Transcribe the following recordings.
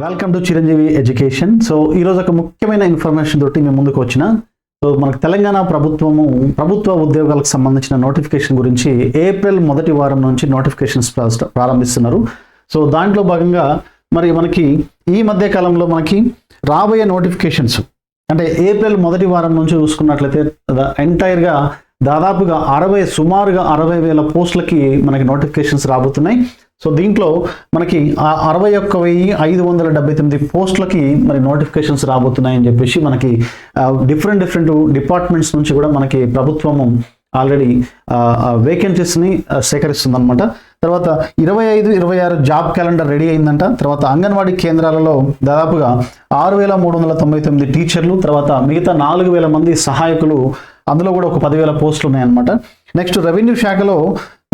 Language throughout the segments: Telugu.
Welcome to Chiranjeevi education so ఈరోజు ఒక ముఖ్యమైన ఇన్ఫర్మేషన్ తోటి మేము ముందుకు వచ్చిన సో మనకు తెలంగాణ ప్రభుత్వము ప్రభుత్వ ఉద్యోగాలకు సంబంధించిన నోటిఫికేషన్ గురించి ఏప్రిల్ మొదటి వారం నుంచి నోటిఫికేషన్స్ ప్రారంభిస్తున్నారు. సో దాంట్లో భాగంగా మరి మనకి ఈ మధ్య కాలంలో మనకి రాబోయే నోటిఫికేషన్స్ అంటే ఏప్రిల్ మొదటి వారం నుంచి చూసుకున్నట్లయితే ఎంటైర్గా దాదాపుగా అరవై సుమారుగా అరవై వేల పోస్టులకి మనకి నోటిఫికేషన్స్ రాబోతున్నాయి. సో దీంట్లో మనకి ఆ అరవై ఒక్క వెయ్యి ఐదు వందల డెబ్బై తొమ్మిది పోస్టులకి మరి నోటిఫికేషన్స్ రాబోతున్నాయని చెప్పేసి మనకి డిఫరెంట్ డిఫరెంట్ డిపార్ట్మెంట్స్ నుంచి కూడా మనకి ప్రభుత్వము ఆల్రెడీ వేకెన్సీస్ని సేకరిస్తుంది అనమాట తర్వాత ఇరవై ఐదు ఇరవై ఆరు జాబ్ క్యాలెండర్ రెడీ అయిందంట. తర్వాత అంగన్వాడీ కేంద్రాలలో దాదాపుగా ఆరు వేల మూడు వందల తొంభై తొమ్మిది టీచర్లు తర్వాత మిగతా నాలుగు వేల మంది సహాయకులు అందులో కూడా ఒక పదివేల పోస్టులు ఉన్నాయన్నమాట. నెక్స్ట్ రెవెన్యూ శాఖలో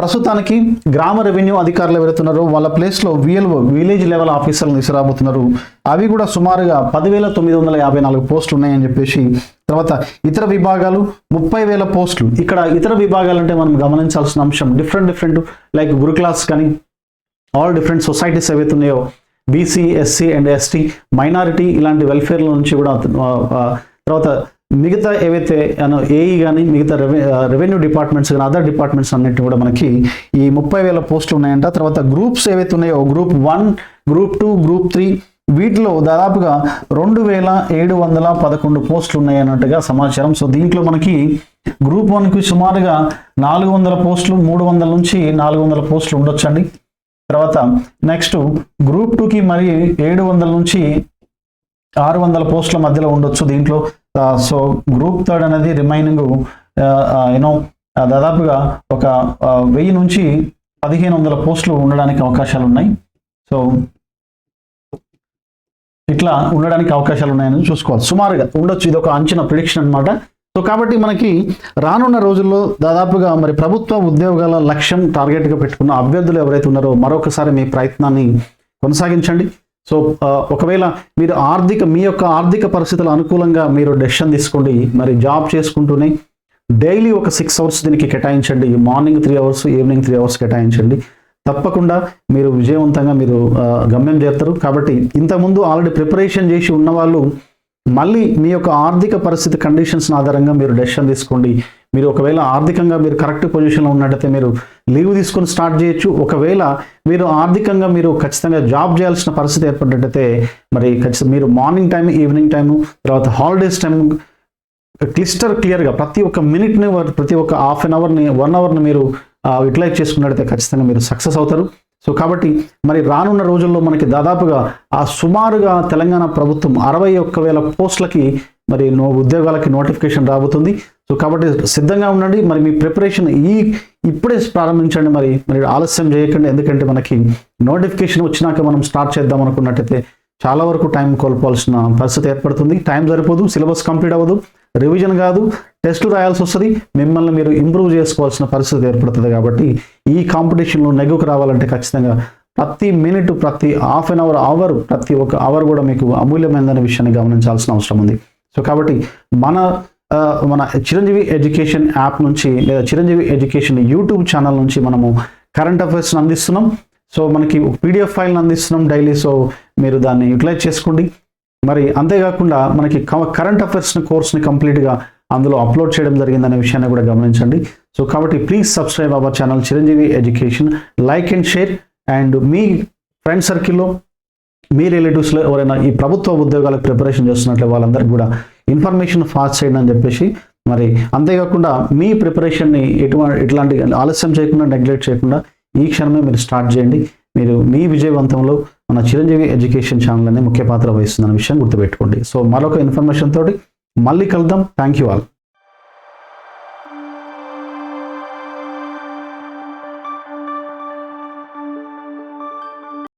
ప్రస్తుతానికి గ్రామ రెవెన్యూ అధికారులు ఎవరుతున్నారో వాళ్ళ ప్లేస్లో విఎల్ఓ విలేజ్ లెవెల్ ఆఫీసర్లు తీసుకురాబోతున్నారు. అవి కూడా సుమారుగా పదివేల తొమ్మిది వందల యాభై నాలుగు పోస్టులు ఉన్నాయని చెప్పేసి తర్వాత ఇతర విభాగాలు ముప్పై వేల పోస్టులు. ఇక్కడ ఇతర విభాగాలు అంటే మనం గమనించాల్సిన అంశం different different like guru class కానీ ఆల్ డిఫరెంట్ సొసైటీస్ ఏవైతే ఉన్నాయో BC SC and ST minority ఇలాంటి వెల్ఫేర్ల నుంచి కూడా తర్వాత మిగతా ఏవైతే ఏఈ కానీ మిగతా రెవె రెవెన్యూ డిపార్ట్మెంట్స్ కానీ అదర్ డిపార్ట్మెంట్స్ అన్నింటి కూడా మనకి ఈ ముప్పై వేల పోస్టులు ఉన్నాయంట. తర్వాత గ్రూప్స్ ఏవైతే ఉన్నాయో group one group two group three వీటిలో దాదాపుగా రెండు వేల ఏడు వందల పదకొండు పోస్టులు ఉన్నాయన్నట్టుగా సమాచారం. సో దీంట్లో మనకి గ్రూప్ వన్కి సుమారుగా నాలుగు వందల పోస్టులు మూడు వందల నుంచి నాలుగు వందల పోస్టులు ఉండొచ్చండి. తర్వాత నెక్స్ట్ గ్రూప్ టూకి మరి ఏడు వందల నుంచి ఆరు వందల పోస్టుల మధ్యలో ఉండొచ్చు దీంట్లో. సో గ్రూప్ థర్డ్ అనేది రిమైనింగ్ యూనో దాదాపుగా ఒక వెయ్యి నుంచి పదిహేను వందల పోస్టులు ఉండడానికి అవకాశాలు ఉన్నాయి సో ఇట్లా ఉండడానికి అవకాశాలు ఉన్నాయని చూసుకోవాలి. సుమారుగా ఉండొచ్చు ఇది ఒక అంచనా ప్రిడిక్షన్ అన్నమాట. సో కాబట్టి మనకి రానున్న రోజుల్లో దాదాపుగా మరి ప్రభుత్వ ఉద్యోగాల లక్ష్యం టార్గెట్గా పెట్టుకున్న అభ్యర్థులు ఎవరైతే ఉన్నారో మరొకసారి మీ ప్రయత్నాన్ని కొనసాగించండి. సో ఒకవేళ మీరు ఆర్థిక మీ యొక్క ఆర్థిక పరిస్థితులు అనుకూలంగా మీరు డెసిషన్ తీసుకోండి మరి జాబ్ చేసుకుంటూనే డైలీ ఒక సిక్స్ అవర్స్ దీనికి కేటాయించండి morning three hours evening three hours కేటాయించండి. తప్పకుండా మీరు విజయవంతంగా మీరు గమ్యం చేస్తారు. కాబట్టి ఇంతకుముందు ఆల్రెడీ ప్రిపరేషన్ చేసి ఉన్నవాళ్ళు మళ్ళీ మీ యొక్క ఆర్థిక పరిస్థితి కండిషన్స్ ఆధారంగా మీరు డెసిషన్ తీసుకోండి. మీరు ఒకవేళ ఆర్థికంగా మీరు కరెక్ట్ పొజిషన్లో ఉన్నట్టయితే మీరు లీవ్ తీసుకొని స్టార్ట్ చేయొచ్చు. ఒకవేళ మీరు ఆర్థికంగా మీరు ఖచ్చితంగా జాబ్ చేయాల్సిన పరిస్థితి ఏర్పడినట్టయితే మరి ఖచ్చితంగా మీరు మార్నింగ్ టైం ఈవినింగ్ టైము తర్వాత హాలిడేస్ టైం క్లిస్టర్ క్లియర్గా ప్రతి ఒక్క మినిట్ని ప్రతి ఒక్క హాఫ్ అన్ అవర్ని వన్ అవర్ని మీరు యూటిలైజ్ చేసుకున్నట్టయితే ఖచ్చితంగా మీరు సక్సెస్ అవుతారు. సో కాబట్టి మరి రానున్న రోజుల్లో మనకి దాదాపుగా ఆ సుమారుగా తెలంగాణ ప్రభుత్వం అరవై ఒక్క వేల పోస్టులకి మరి నో ఉద్యోగాలకి నోటిఫికేషన్ రాబోతుంది. సో కాబట్టి సిద్ధంగా ఉండండి. మరి మీ ప్రిపరేషన్ ఈ ఇప్పుడే ప్రారంభించండి. మరి మరి ఆలస్యం చేయకండి. ఎందుకంటే మనకి నోటిఫికేషన్ వచ్చినాక మనం స్టార్ట్ చేద్దాం అనుకున్నట్టయితే చాలా వరకు టైం కోల్పోవాల్సిన పరిస్థితి ఏర్పడుతుంది. టైం సరిపోదు సిలబస్ కంప్లీట్ అవ్వదు రివిజన్ కాదు టెస్టులు రాయాల్సి వస్తుంది. మిమ్మల్ని మీరు ఇంప్రూవ్ చేసుకోవాల్సిన పరిస్థితి ఏర్పడుతుంది కాబట్టి ఈ కాంపిటీషన్లో నెగ్గుకు రావాలంటే ఖచ్చితంగా ప్రతి మినిట్ ప్రతి హాఫ్ అన్ అవర్ అవర్ ప్రతి ఒక్క అవర్ కూడా మీకు అమూల్యమైనదనే విషయాన్ని గమనించాల్సిన అవసరం ఉంది. సో కాబట్టి మన మన చిరంజీవి ఎడ్యుకేషన్ యాప్ నుంచి లేదా చిరంజీవి ఎడ్యుకేషన్ యూట్యూబ్ ఛానల్ నుంచి మనము కరెంట్ అఫైర్స్ని అందిస్తున్నాం. సో మనకి పీడిఎఫ్ ఫైల్ని అందిస్తున్నాం డైలీ. సో మీరు దాన్ని యూటిలైజ్ చేసుకోండి. మరి అంతేకాకుండా మనకి కరెంట్ అఫైర్స్ని కోర్స్ని కంప్లీట్గా అందులో అప్లోడ్ చేయడం జరిగిందనే విషయాన్ని కూడా గమనించండి. సో కాబట్టి please subscribe our channel Chiranjeevi education. Like and share and me friend సర్కిల్లో మీ రిలేటివ్స్లో ఎవరైనా ఈ ప్రభుత్వ ఉద్యోగాలకు ప్రిపరేషన్ చేస్తున్నట్లే వాళ్ళందరికీ కూడా ఇన్ఫర్మేషన్ ఫాస్ట్ చేయండి అని చెప్పేసి మరి అంతేకాకుండా మీ ప్రిపరేషన్ని ఎటువంటి ఎట్లాంటి ఆలస్యం చేయకుండా నెగ్లెక్ట్ చేయకుండా ఈ క్షణమే మీరు స్టార్ట్ చేయండి. మీరు మీ విజయవంతంలో మన చిరంజీవి ఎడ్యుకేషన్ ఛానల్ అనే ముఖ్య పాత్ర వహిస్తుందన్న విషయం గుర్తుపెట్టుకోండి. సో మరొక ఇన్ఫర్మేషన్ తోటి మళ్ళీ కలుద్దాం. Thank you all